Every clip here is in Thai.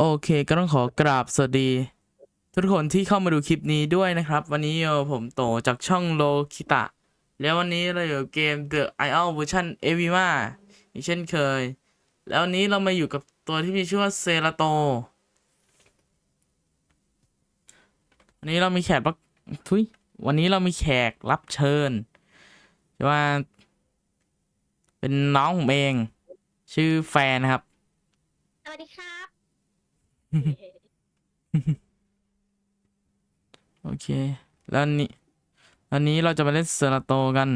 โอเคก็ต้องขอกราบสวัสดี ทุกคนที่เข้ามาดูคลิปนี้ด้วยนะครับ วันนี้อยู่กับผมโตจากช่องโลคิตะ แล้ววันนี้เราอยู่เกม The IL Version e v i m a อีกเช่นเคย แล้ววันนี้เรามาอยู่กับตัวที่มีชื่อว่าเซราโตวันนี้เรามีแขกรับทุยวันนี้เรามีแขกรับเชิญว่า เป็นน้องผมเอง ชื่อแฟนนะครับ สวัสดีครับ โอเค แล้วอันนี้อันนี้เราจะมาเล่นเซราโตกัน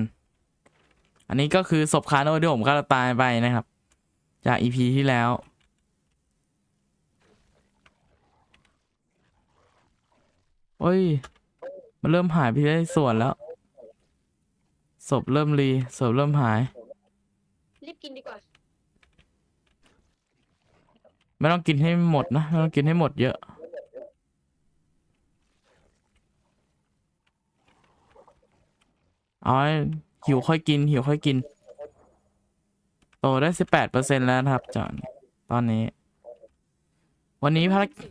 อันนี้ก็คือศพคาโน่ที่ผมฆ่าตัวตายไปนะครับ จากอีพีที่แล้ว โอ้ย มันเริ่มหายไปได้ส่วนแล้วศพเริ่มรีศพเริ่มหาย รีบกินดีกว่า ไม่ต้องกินให้หมดนะไม่ต้องกินให้หมดเยอะ เอาให้หิวค่อยกิน หิวค่อยกิน โตได้สิบแปดเปอร์เซ็นแล้วนะครับจอนตอนนี้ วันนี้ภารกิจ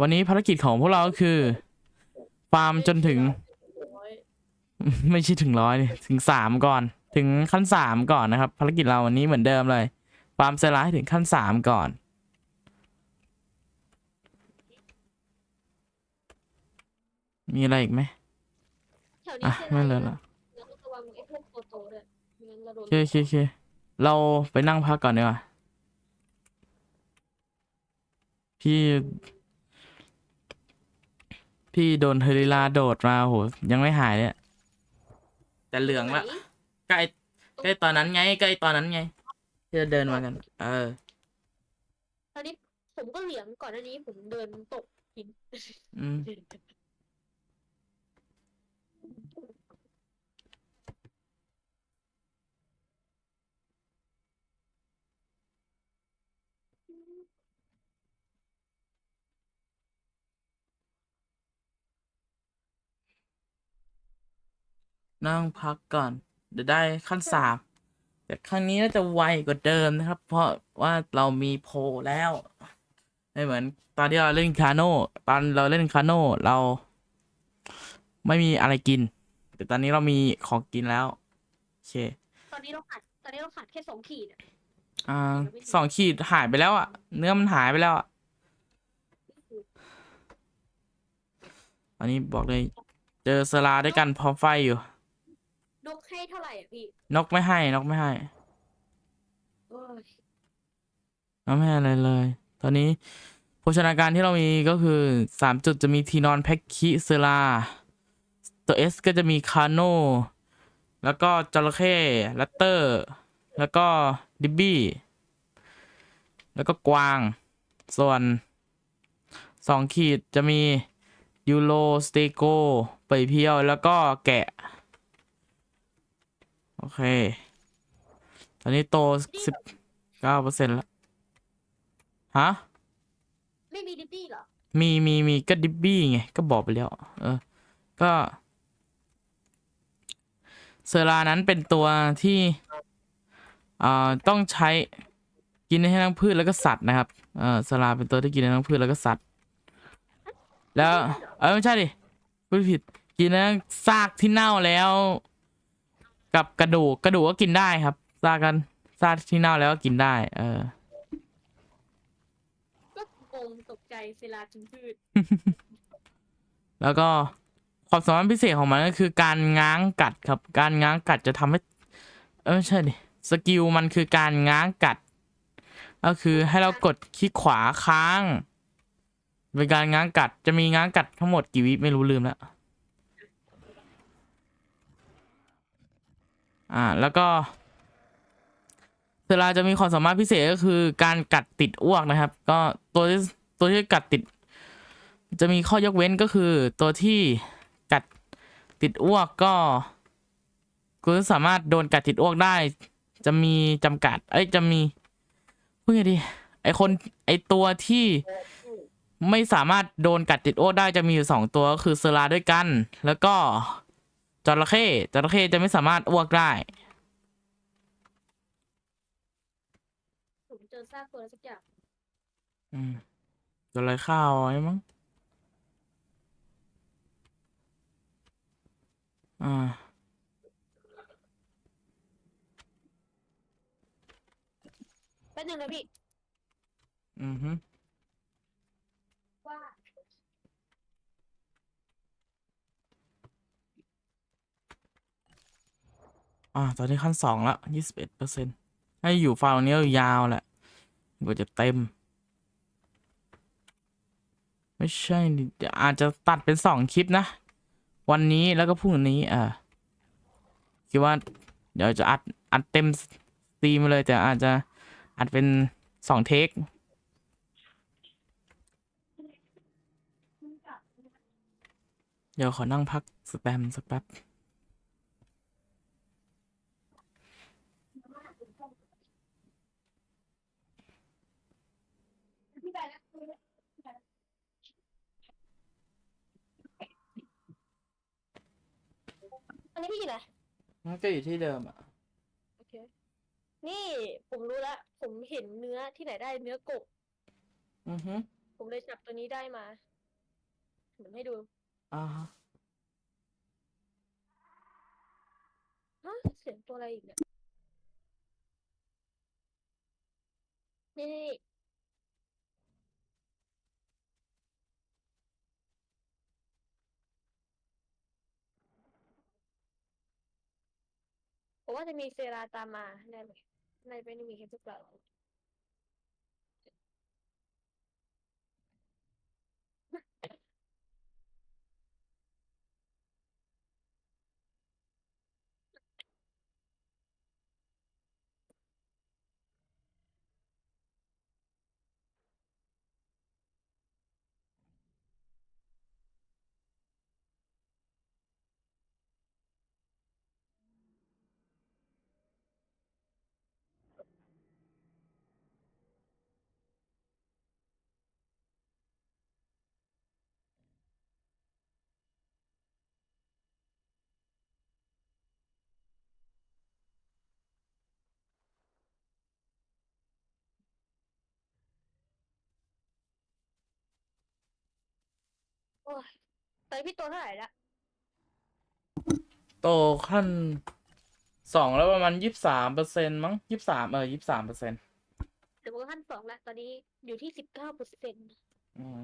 วันนี้ภารกิจของพวกเราก็คือฟาร์มจนถึง ไม่ใช่ถึงร้อยถึงสามก่อน ถึงขั้นสามก่อนนะครับ ภารกิจเราวันนี้เหมือนเดิมเลยฟาร์มเซราให้ถึงขั้นสามก่อน มีอะไรอีกไหมแถวนี้อะคือไม่อะไรเลยนะละ แล้วก็ระวังไอ้พวกโตโตๆด้วยไม่งั้นเราโดโอน เคโอเคโอเค เราไปนั่งพักก่อนดีกว่า พี่ พี่โดนเฮลิลาโดดมาโหยังไม่หายเนี่ยแต่เหลืองละไหนใกล้ใกล้ตอนนั้นไงใกล้ตอนนั้นไงที่จะเดินมากัน เออ ตอนนี้ผมก็เหลียงก่อนหน้านี้ผมเดินตกหินอืม นั่งพักก่อน เดี๋ยวได้ขั้นสามแต่ครั้งนี้น่าจะไวกว่าเดิมนะครับ เพราะว่าเรามีโพลแล้วไม่เหมือน ตอนที่เราเล่นคาโน่ตอนเราเล่นคาโน่เรา ไม่มีอะไรกิน แต่ตอนนี้เรามีของกินแล้วโอเคตอนนี้เราขาดตอนนี้เราขาดแค่สองขีดอะอ่าสองขีดหายไปแล้วอะเนื้อมันหายไปแล้วอะอันนี้บอกเลย เจอสลาด้วยกันพร้อมไฟอยู่ นกให้เท่าไหร่อะพี่นกไม่ให้นกไม่ให้โอ้ยนกไม่ให้อะไรเลย ตอนนี้โภชนาการที่เรามีก็คือสามจุดจะมีทีนอนแพ็กคิเซลาตัวเอสก็จะมีคาโนแล้วก็จระเข้แรตเตอร์ แล้วก็ดิบบี้แล้วก็กวาง ส่วนสองขีดจะมียูโรสเตโกเปยเพียว แล้วก็แกะ โอเค ตอนนี้โตสิบเก้าเปอร์เซ็นต์แล้วฮะ ไม่มีดิปปี้เหรอ มีมีมีก็ดิบบี้ไง ก็บอกไปแล้ว เออ ก็เซอรานั้นเป็นตัวที่อ่าต้องใช้กินให้ทั้งพืชแล้วก็สัตว์นะครับ เออเซอราเป็นตัวที่กินได้ทั้งพืชแล้วก็สัตว์ แล้ว เออไม่ใช่ดิพูดผิด กินทั้งซากที่เน่าแล้ว กับกระดูกกระดูกก็กินได้ครับซากกันซากที่เน่าแล้วก็กินได้ เออ ก็งงตกใจเซลากินพืช แล้วก็ความสามารถพิเศษของมันก็คือการง้างกัดครับ การง้างกัดจะทำให้ เออไม่ใช่ดิสกิลมันคือการง้างกัด ก็คือให้เรากดคลิกขวาค้างเป็นการง้างกัดจะมีง้างกัดทั้งหมดกี่วิไม่รู้ลืมแล้ว อ่าแล้วก็เวลาจะมีความสามารถพิเศษก็คือการกัดติดอ้วกนะครับ ก็ตัวที่ตัวที่กัดติด จะมีข้อยกเว้นก็คือ ตัวที่กัดติดอ้วกก็คุณสามารถโดนกัดติดอ้วกได้ จะมีจำกัด เอ้ยจะมีพูดไงดีไอคนไอตัวที่ไม่สามารถโดนกัดติดอ้วกได้จะมีอยู่สองตัวก็คือเซราด้วยกัน แล้วก็ จระเข้จระเข้จะไม่สามารถอ้วกได้ผมเจอซากตัวอะไรสักอย่างอืมจะอะไรข้าวไว้มั้งอ่าแป๊บนึงนะพี่ อือฮึ อ่าตอนนี้ขั้นสองละยี่สิบเอ็ดเปอร์เซ็นต์ให้อยู่ฟาร์มนี้ยาวแหละกว่าจะเต็ม ไม่ใช่อาจจะตัดเป็นสองคลิปนะ วันนี้แล้วก็พรุ่งนี้อ่าคิดว่า เดี๋ยวจะอัดอัดเต็มสตรีมเลยแต่อาจจะอัดเป็นสองเทคเดี๋ยวขอนั่งพักสแปมสักแป๊บ อันนี้พี่กินอะไรมันก็อยู่ที่เดิมอะ โอเค นี่ผมรู้แล้ว ผมเห็นเนื้อที่ไหนได้เนื้อกบ อือฮึผมเลยจับตัวนี้ได้มา เหมือนให้ดูอ่าฮะฮะเสียงตัวอะไรอีกเนี่ยนี่นี่ ผมว่าจะมีเซราตามมาแน่เลยในไม่ได้มีแค่ทุกเรา โอ้ยตอนนพี่ตัวเท่าไหร่ละโตขั้นสองแล้วประมาณยี่สิบสามเปอร์เซ็นต์มั้งยี่สิบสามเออยี่สิบสามเปอร์เซ็นต์เดี๋ยวผมก็ขั้นสองแล้วตอนนี้อยู่ที่สิบเก้าเปอร์เซ็นต์อืม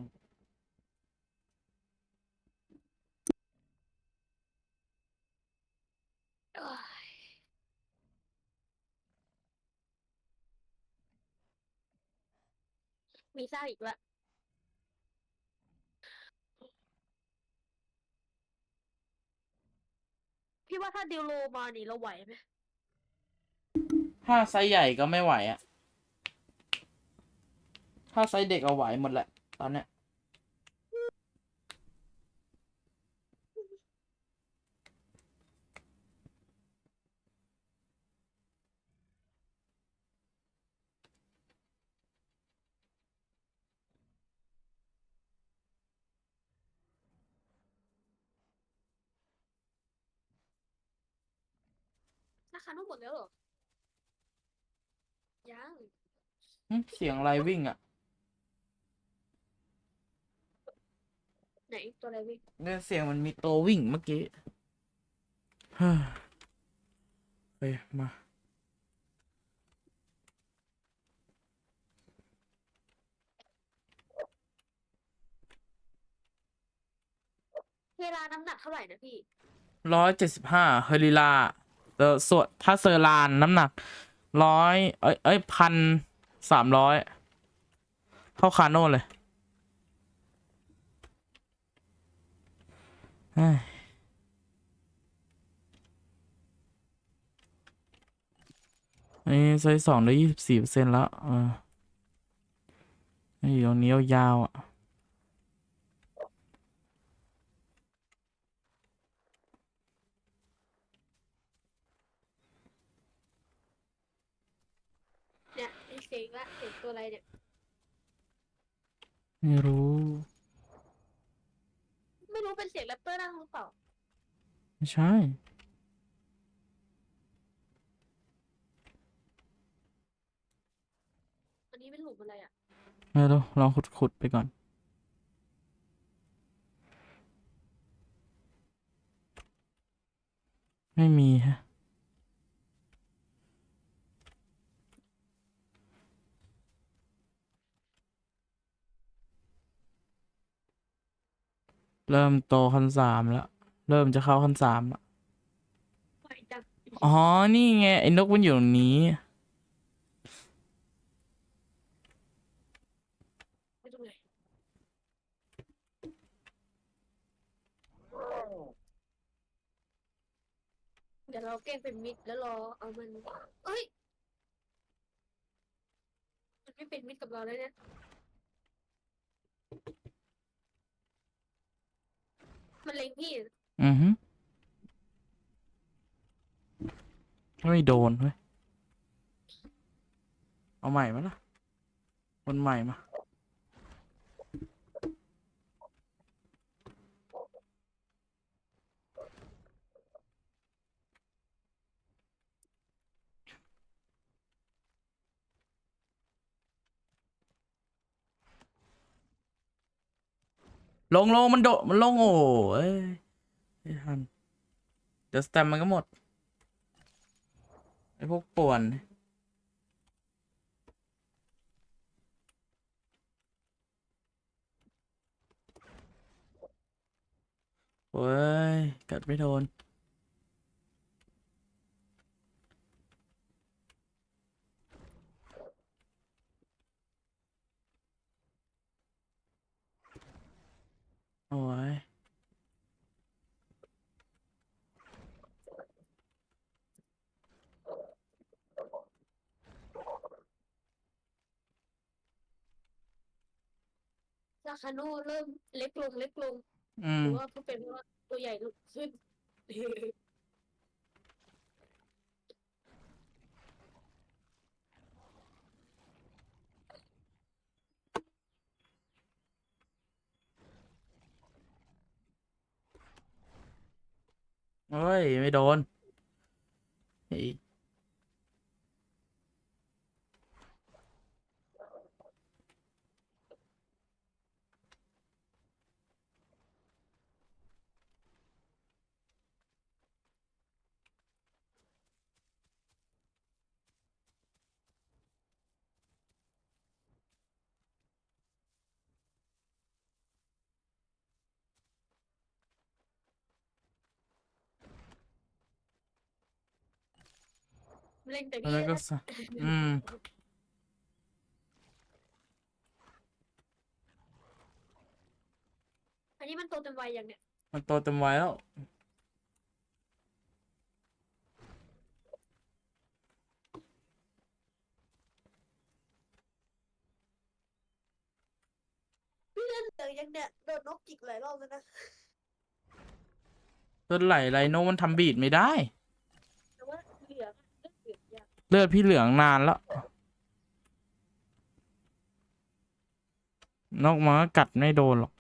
มีซ่าอีกละ พี่ว่าถ้าดิวโลมานี่เราไหวไหมถ้าไซส์ใหญ่ก็ไม่ไหวอะถ้าไซส์เด็กเอาไหวหมดแหละ ตอนเนี้ย ราคาทั้งหมดแล้วเหรอ ยัง หึเสียงอะไรวิ่งอะไหนตัวอะไรวิ่งเนี่ยเสียงมันมีตัววิ่งเมื่อกี้เฮ้ยไปมา เวลาน้ำหนักเท่าไหร่นะพี่ ร้อยเจ็ดสิบห้าเฮลิลา ออส่วนถ้าเซอร์ลานน้ำหนักร้อยเอ้ยเอ้ยพันสามร้อยเท่าคาโน่เลยเฮ้ยอันนี้ไซส์สองได้ยี่สิบสี่เปอร์เซ็นต์แล้วออนี่อยู่ตรงนี้ยาวอะ อะไรเนี่ย ไม่รู้ ไม่รู้เป็นเสียงแรปเปอร์นั่งหรือเปล่า ไม่ใช่ อันนี้เป็นหลุมอะไรอะ ไม่รู้ลองขุดขุดไปก่อน ไม่มีฮะ เริ่มโตขั้นสามแล้ว เริ่มจะเข้าขั้นสามแล้วไหวจังอ๋อ นี่ไง ไอ้นกมันอยู่ตรงนี้ไม่ตรงไหนเดี๋ยวเราแกล้งเป็นมิดแล้วรอเอามัน เอ้ย มันไม่เป็นมิดกับเราแล้วเนี่ย มันเล็งพี่อือฮึไม่โดนเว้ย เอาใหม่มาล่ะคนใหม่มา ลงลงมันโดมันลงโอ้เอ้ยไม่ทันเดี๋ยวสแตมมันก็หมดไอพวกป่วนเฮ้ยกัดไม่โดน คาโน่เริ่มเล็กลงเล็กลงอืหมรือว่าเพราะเป็นเพราะว่าตัวใหญ่ขึ้น เฮ้ย ไม่โดนเฮ้ย เล่นแต่แล้วพี่ก็นะสะอืม อันนี้มันโตเต็มวัยอย่างเนี้ยมันโตเต็มวัยแล้ว พี่เล่นเหลืองยังเนี่ยโดนนกจิกหลายรอบแล้วนะ ต้นไหลไรโนมันทำบีดไม่ได้ เลือดพี่เหลืองนานแล้วนอกมาก็กัดไม่โดนหรอก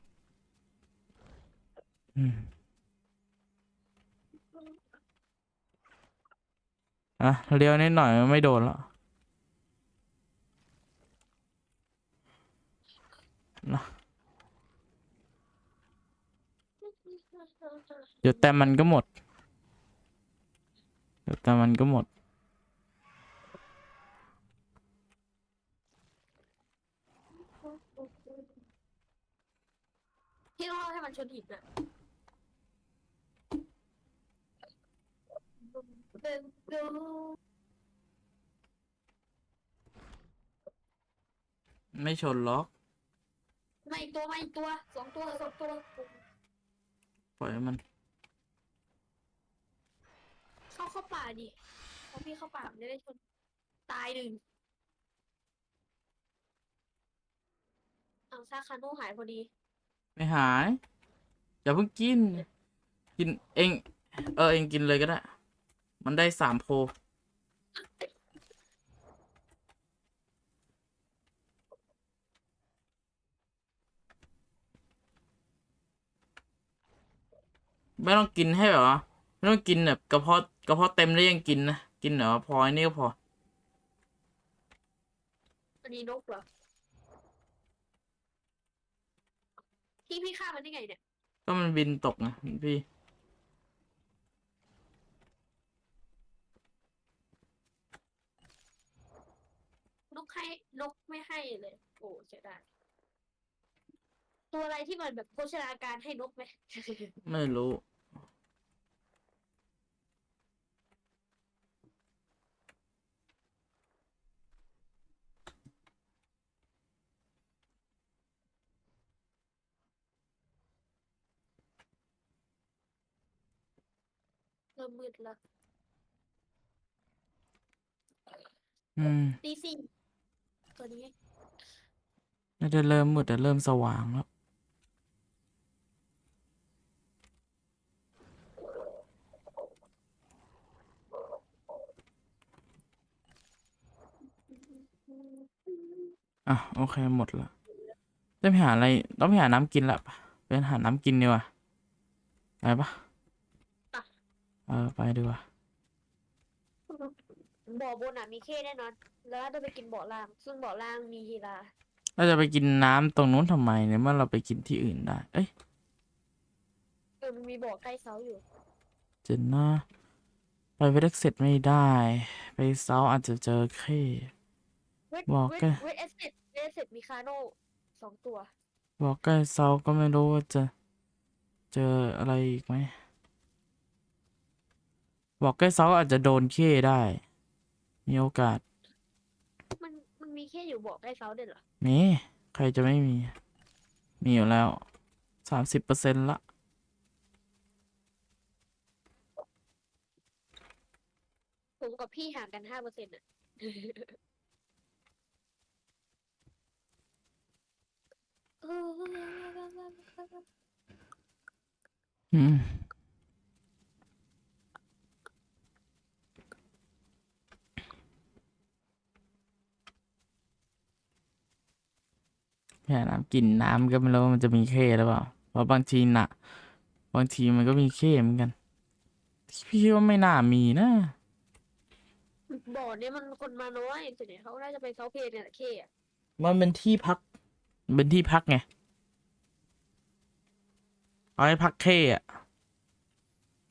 อะเลี้ยวนิดหน่อยไม่โดนแล้วนะเดี๋ยวแต่มันก็หมด เดี๋ยวแต่มันก็หมด พี่ต้องรอให้มัน ชนหินอะเดินดูไม่ชนล็อกมาอีกตัวมาอีกตัวสองตัวสองตัวปล่อยให้มัน เข้าเข้าป่าดิเพราะพี่เข้าป่ามันจะได้ชน ตายหนึ่งเอาซาคาโน่หายพอดี ไม่หาย อย่าเพิ่งกิน กินเอง เออเองกินเลยก็ได้ มันได้สามโพ ไม่ต้องกินให้แบบว่าไม่ต้องกินแบบกระเพาะกระเพาะเต็มแล้วยังกินนะ กินเหรอพอไอ้นี่ก็พอ อันนี้นกเหรอ พี่พี่ฆ่ามันได้ไงเนี่ย ก็มันบินตกนะพี่ ลุกให้ลุกไม่ให้เลย โอ้เสียดายตัวอะไรที่มันแบบโภชนาการให้นกไหม ไม่รู้ มมืดแล้วอืมตีสี่ตัวนี้ไม่ได้เริ่มมืดแต่เริ่มสว่างแล้ว อะ โอเค หมดละต้องไปหาอะไร ต้องไปหาน้ำกินละไปหาน้ำกินดีกว่าไปปะเออไปดีกว่าบ่อบนอะมีเข้แน่นอน แล้วจะไปกินบ่อล่าง ซึ่งบ่อล่างมีฮีราเราจะไปกินน้ำตรงนู้นทำไมเนี่ยเมื่อเราไปกินที่อื่นได้ เอ้ยเออมันมีบ่อใกล้เซาอยู่ เจนนะไปเวทเสร็จไม่ได้ ไปเซาอาจจะเจอเค เวทบอกเวทแกเวทเอสเซตเวทเอสเซตมีคาโน่สองตัว บอกใกล้เซาก็ไม่รู้ว่าจะเจออะไรอีกไหม บอกใกล้เซาอาจจะโดนเคได้ มีโอกาส มันมันมีแค่อยู่บ่อใกล้เซาเด่นเหรอมีใครจะไม่มี มีอยู่แล้วสามสิบเปอร์เซ็นต์ละ ผมกับพี่ห่างกันห้าเปอร์เซ็นต์อะเอออืม แค่น้ำกินน้ำก็ไม่รู้ว่ามันจะมีเคหรือเปล่าเพราะบางทีน่ะบางทีมันก็มีเคเหมือนกัน พี่คิดว่าไม่น่ามีนะบ่อเนี้ยมันคนมาน้อยส่วนใหญ่เขาน่าจะไปเซาเพลเนี่ยแหละเข้อะมันเป็นที่พัก เป็นที่พักไงเอาให้พักเคอะ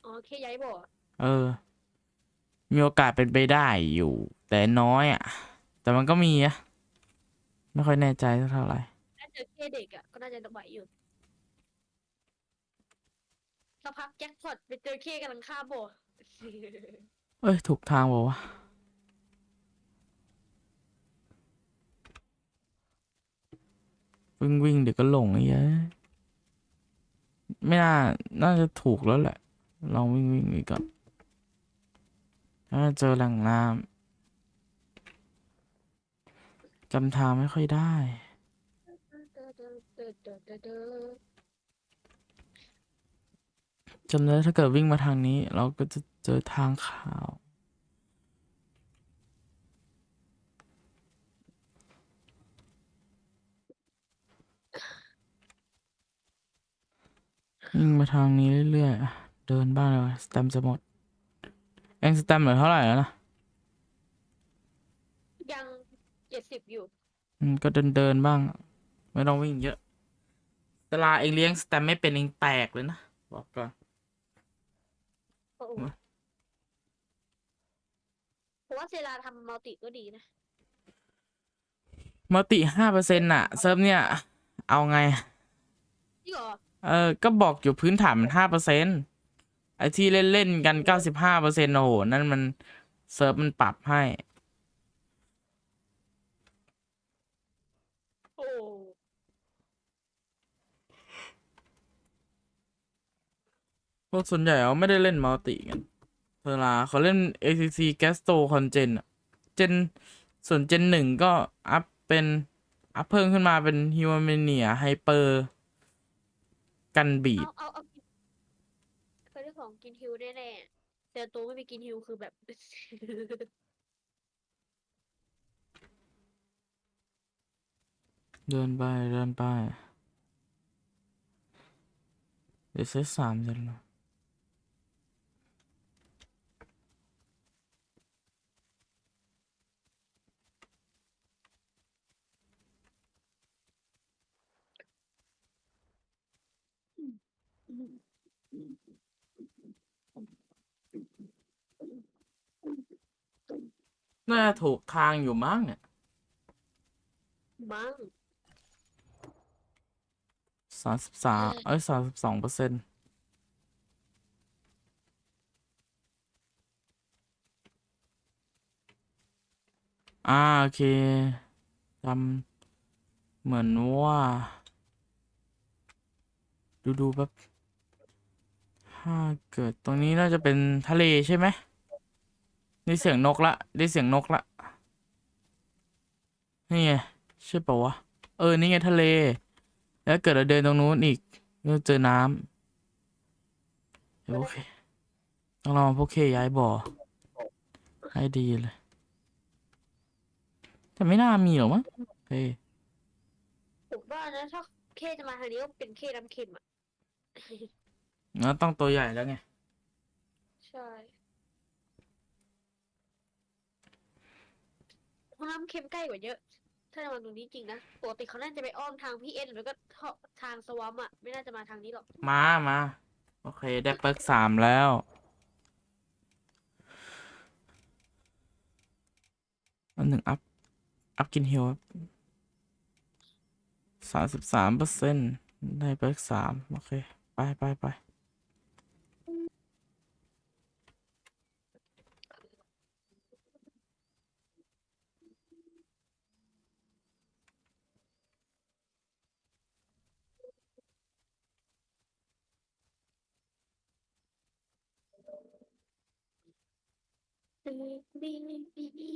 อ๋อเข้ย้ายบ่อเออ มีโอกาสเป็นไปได้อยู่ แต่น้อยอะ แต่มันก็มีอะไม่ค่อยแน่ใจสักเท่าไหร่ถ้า เจอเข้เด็กอะก็น่าจะไหวอยู่สักพักแจ็คพอตไปเจอเข้กำลังฆ่าโบเอ้ย ถูกทางบอกว่าวะวิ่งวิ่งเดี๋ยวก็หลงไอ้เหี้ยอะไม่น่า น่าจะถูกแล้วแหละ ลองวิ่งวิ่งอีกก่อนถ้าเจอแหล่งน้ำจำทางไม่ค่อยได้ จำได้ถ้าเกิดวิ่งมาทางนี้ เราก็จะเจอทางขาว วิ่งมาทางนี้เรื่อยๆอะเดินบ้างเลยวะสแตมป์จะหมด เองสแตมป์เหลือเท่าไหร่แล้วนะ ยังเจ็ดสิบอยู่ อืมก็เดินเดินๆบ้าง ไม่ต้องวิ่งเยอะ เวลาเองเลี้ยงสแตมป์ไม่เป็นเองแตกเลยนะ บอกก่อนโอ้โหวะผมว่าเซราทำมัลติก็ดีนะมัลติห้าเปอร์เซ็นต์่ะเซิร์ฟเนี่ย เอาไงจริงเหรอเออ ก็บอกอยู่พื้นฐานมันห้าเปอร์เซ็นไอที่เล่นเล่น ๆ กันเก้าสิบห้าเปอร์เซ็นโอ้โห นั่นมันเซิร์ฟมันปรับให้ โอ้ พวกส่วนใหญ่เขาไม่ได้เล่นมัลติกันเวลาเขาเล่น ACC g a s t o c o n g e n อะเจนส่วนเจนหนึ่งก็อัพเป็น อัพเพิ่มขึ้นมาเป็น Humania Hyper กันบีดเอาเอาเอากินเคยได้ของกินฮิวแน่ๆแต่ตัวไม่มีกินฮิวคือแบบ เดินไป เดินไป เดี๋ยวเซตสามจะลง น่าจะถูกทางอยู่มั้งเนี่ยมั้งสามสิบสามเอ้ยสามสิบสองเปอร์เซ็นต์อ่าโอเคจำเหมือนว่า ดูดูแบบถ้าเกิดตรงนี้น่าจะเป็นทะเลใช่ไหม ได้เสียงนกละ ได้เสียงนกละ นี่ไงใช่ปะวะ เออ นี่ไงทะเล แล้วเกิดเราเดินตรงนู้นอีกก็เจอน้ำเดี๋ยวโอเค ต้องรอพวกเคย้ายบ่อ ให้ดีเลย แต่ไม่น่ามีหรอกมั้งโอเคผมว่านะถ้าเคจะมาทางนี้ก็เป็นเคน้ำเค็มอะงั้นต้องตัวใหญ่แล้วไง ใช่เพราะ น้ำเค็มใกล้กว่าเยอะ ถ้าจะมาตรงนี้จริงนะปกติเขาน่าจะไปอ้อมทางพี่เอ็นแล้วก็ทางสวอมอะ ไม่น่าจะมาทางนี้หรอก มามา โอเค ได้เปิร์กสามแล้ว อันหนึ่งอัพ อัพกินฮิลสามสิบสามเปอร์เซ็นต์ได้เปิร์กสามโอเค ไปไปไป บีบีบี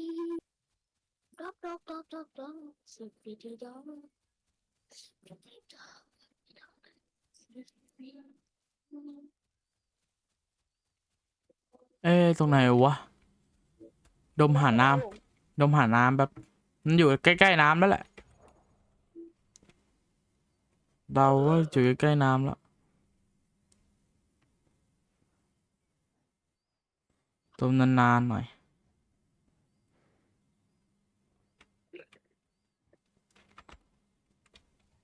ดอกดอกดอกดอกดอกสิบปีที่ดอกสิบปีที่ดอกสิบปีเอ๊ะตรงไหนวะ ดมหาน้ำดมหาน้ำแบบมันอยู่ใกล้ๆน้ำแล้วแหละเดาว่าอยู่ใกล้ๆน้ำแล้ว ดมนานๆหน่อย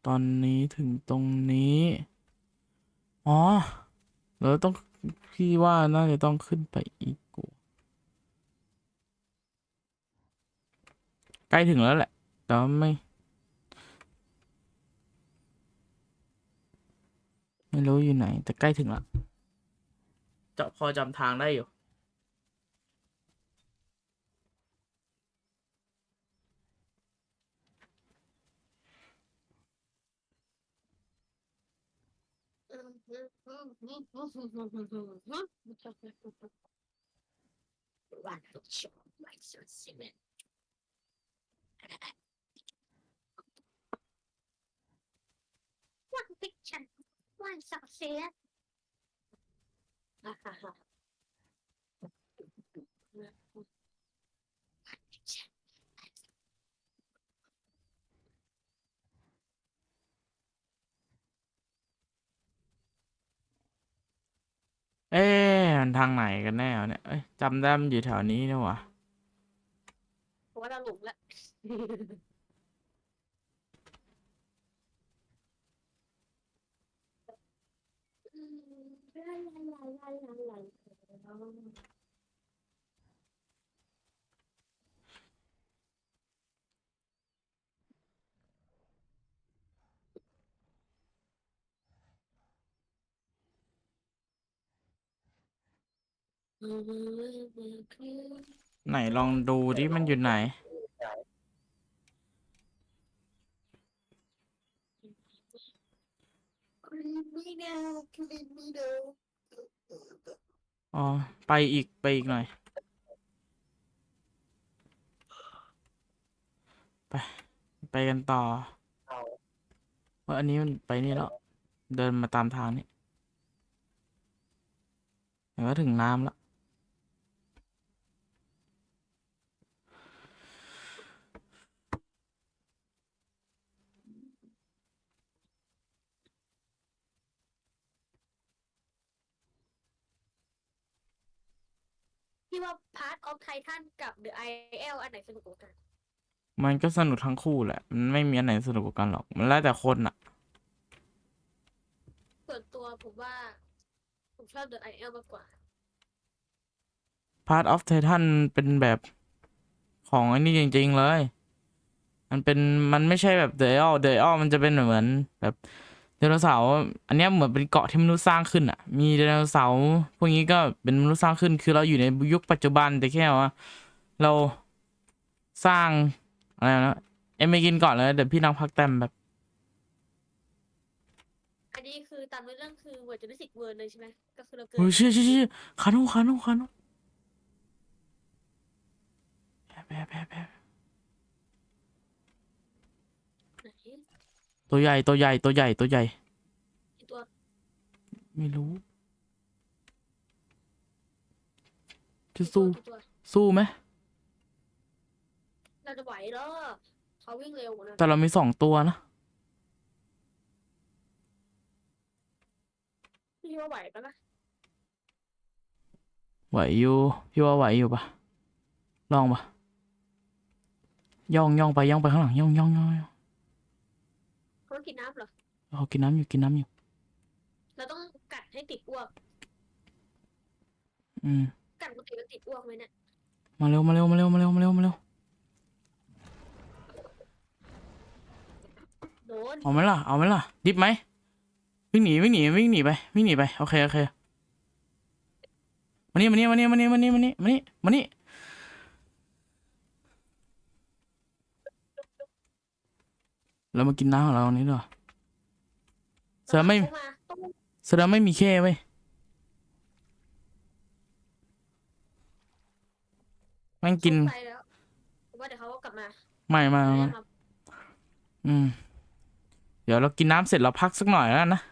ตอนนี้ถึงตรงนี้ อ๋อเราต้องพี่ว่าน่าจะต้องขึ้นไปอีกกูใกล้ถึงแล้วแหละ แต่ไม่ ไม่รู้อยู่ไหน แต่ใกล้ถึงแล้วจะพอจำทางได้อยู่ วันชมไม่สุดสิเมนวันพิกชันวันสัก เอ๊ะมันทางไหนกันแน่วะเนี่ยเอ้ยจำได้มันอยู่แถวนี้นี่หว่าผมว่าเราหลงแล้ว ไหนลองดูที่มันอยู่ไหน อ๋อ ไปอีกไปอีกหน่อย ไป ไปกันต่อเพราะอันนี้มันไปนี่แล้ว เดินมาตามทางนี้เดี๋ยวก็ถึงน้ำแล้ว พี่ว่า Part of Titan กับ The IL อันไหนสนุกกว่ากันมันก็สนุกทั้งคู่แหละ มันไม่มีอันไหนสนุกกว่ากันหรอก มันแล้วแต่คนอะส่วนตัวผมว่า ผมชอบ The IL มากกว่า Part of Titan เป็นแบบของไอ้นี่จริง ๆ เลย มันเป็นมันไม่ใช่แบบ The All The All มันจะเป็นเหมือนแบบไดโนเสาร์อันเนี้ยเหมือนเป็นเกาะที่มนุษย์สร้างขึ้นอะ มีไดโนเสาร์พวกนี้ก็เป็นมนุษย์สร้างขึ้น คือเราอยู่ในยุคปัจจุบันแต่แค่ว่า เราสร้างอะไรนะเอ็มไปกินก่อนเลยเดี๋ยวพี่นั่งพักแต้มแบบ อันนี้คือตามเรื่องคือเวอร์จูริสิกเวิร์เลยใช่ไหมก็คือเราเกิดโอ้ยเชี่ยเชี่ยเชี่ยคานุคานุคานุแพ้แพ้แพ้แพ้ไหน ตัวใหญ่ตัวใหญ่ตัวใหญ่ตัวใหญ่ไอ้ตัวไม่รู้ จะสู้ไอ้ตัวสู้ไหมเราจะไหวเหรอเขาวิ่งเร็วกว่านั้นแต่เรามีสองตัวนะพี่ว่าไหวปะนะไหวอยู่พี่ว่าไหวอยู่ปะลองปะย่องย่องไปย่องไปข้างหลังย่องย่องย่องย่องเขา ต้องกินน้ำเหรอเขากินน้ำอยู่กินน้ำอยู่ เราต้องกัดให้ติดอ้วก อืม กัดปกติแล้วติดอ้วกไหมเนี่ยมาเร็วมาเร็วมาเร็วมาเร็วมาเร็วมาเร็วโดนเอาไหมล่ะเอาไหมล่ะดิบไหมวิ่งหนีวิ่งหนีวิ่งหนีไปวิ่งหนีไปโอเคโอเคมานี่มานี่มานี่มานี่มานี่มานี่มานี่มานี่ เรามากินน้ำของเราอันนี้ด้วยแสดงไม่เข้ามาต้องแสดงไม่มีแค่เว้ยแม่งกินไปแล้วผมว่าเดี๋ยวเขาก็กลับมา ไม่ไม่ไม่ไม่ไม่ได้มาอืม เดี๋ยวเรากินน้ำเสร็จเราพักสักหน่อยแล้วกันนะ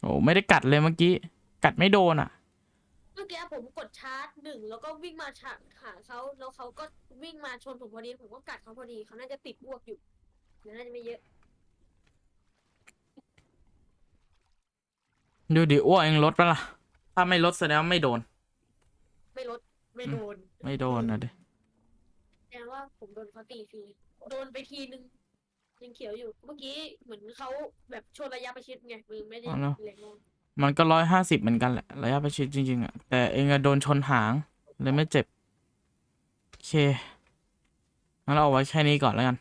โอ้ไม่ได้กัดเลยเมื่อกี้ กัดไม่โดนอะเมื่อ กี้ผมกดชาร์จหนึ่งแล้วก็วิ่งมาชาหาเขาแล้วเขาก็วิ่งมาชนผมพอดีผมก็กัดเขาพอดีเขาน่าจะติดอ้วกอยู่เดี๋ยวน่าจะไม่เยอะ ดูดิอ้วกเองลดปะล่ะ ถ้าไม่ลดแสดงว่าไม่โดน ไม่ลดไม่โดนไม่โดนนะเด็แสดงว่าผมโดนเขาตีฟรีโดนไปทีนึงยังเขียวอยู่ เมื่อกี้เหมือนเขาแบบชนระยะประชิดไงมือไม่ได้แรงมาก มันก็ร้อยห้าสิบเหมือนกันแหละ ระยะประชิดจริง ๆอะแต่เองอะโดนชนหาง เลยไม่เจ็บ โอเคงั้นเราเอาไว้แค่นี้ก่อนแล้วกัน